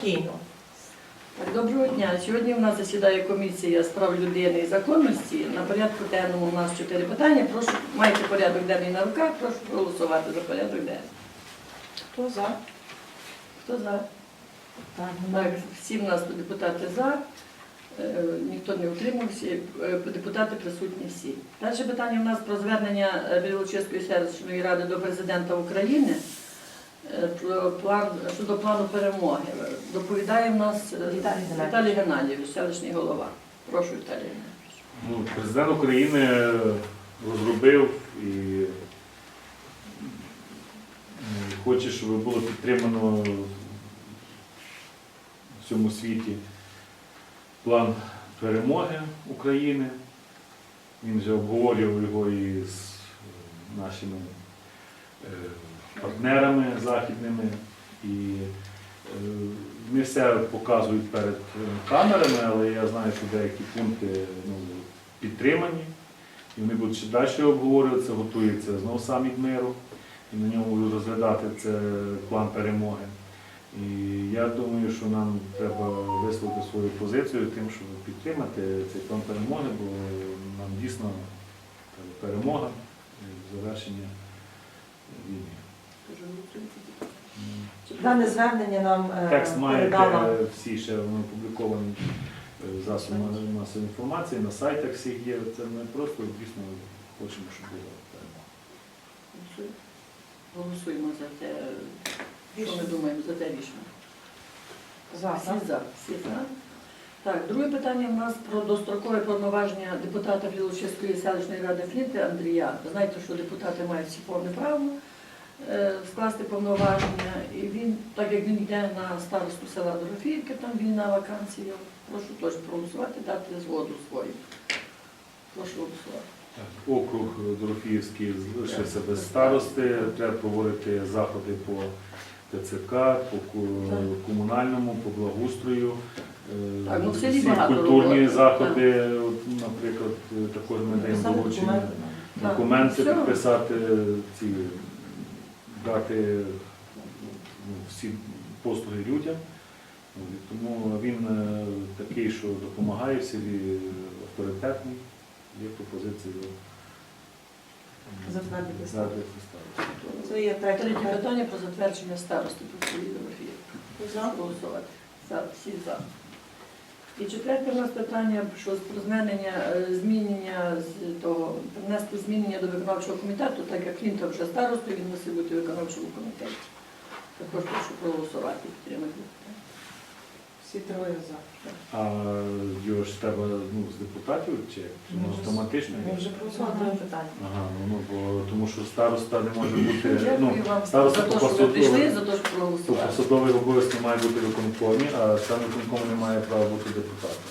Кіно. Доброго дня. Сьогодні у нас засідає комісія з прав людини і законності. На порядку денному у нас чотири питання. Прошу, маєте порядок денний на руках, прошу проголосувати за порядок денний. Хто за? Хто за? Так, всі в нас депутати за, е, ніхто не утримався, е, депутати присутні всі. Перше питання у нас про звернення Білочиської селищної ради до президента України план щодо плану перемоги. Доповідає в нас е, Віталій Геннадійович. Віталій Геннадійович, селищний голова. Прошу, Віталій Геннадійович. Ну, президент України розробив і хоче, щоб було підтримано в цьому світі план перемоги України. Він вже обговорював його із е, нашими е, партнерами західними. І не все показують перед е, камерами, але я знаю, що деякі пункти ну, підтримані. І вони будуть ще далі обговорюватися, готується знову саміт миру, і на ньому будуть розглядати це план перемоги. І я думаю, що нам треба висловити свою позицію тим, щоб підтримати цей план перемоги, бо нам дійсно перемога і завершення війни. М. Дане звернення нам е, Текст маєте всі ще вони опубліковані в засобах масової інформації, на сайтах всіх є. Це ми просто дійсно хочемо, щоб було. перемога. Голосуємо. За те, що ми думаємо за те рішення. за. Всі так? за. Всі за. Так, друге питання в нас про дострокове повноваження депутата Білочиської селищної ради Флінти Андрія. Ви знаєте, що депутати мають всі повне право е, скласти повноваження. І він, так як він йде на старосту села Дорофіївки, там вільна вакансія, прошу теж проголосувати, дати згоду свою. Прошу голосувати. Так, Округ Дорофіївський залишився без старости, треба проводити заходи по ТЦК, по комунальному, по благоустрою. Е, Так, ну, в селі всі багато культурні роботи, заходи, от, наприклад, також ми даємо Писати доручення. документи. Так, документи все. підписати, ці, дати ну, всі послуги людям. Тому він е, такий, що допомагає в селі, авторитетний. Є пропозиція Затвердити старосту. Це є третє питання. про затвердження селі Дорофіївки. За. голосувати. За, всі за. І четверте у нас питання що про змінення, е, змінення з того, внести змінення до виконавчого комітету, так як Клінта вже старостою, він мусить бути виконавчому комітеті. Також прошу проголосувати, підтримати. Всі троє за. А його ж треба ну, з депутатів чи як? Чи Ми вже- автоматично? Ми вже проголосували питання. Ага, ну, ну, бо, тому що староста не може бути. ну, Дякую вам за староста те, по що ви прийшли, за те, що То проголосували. посадовий обов'язки має бути виконкомі, а сам виконкому не має права бути депутатом.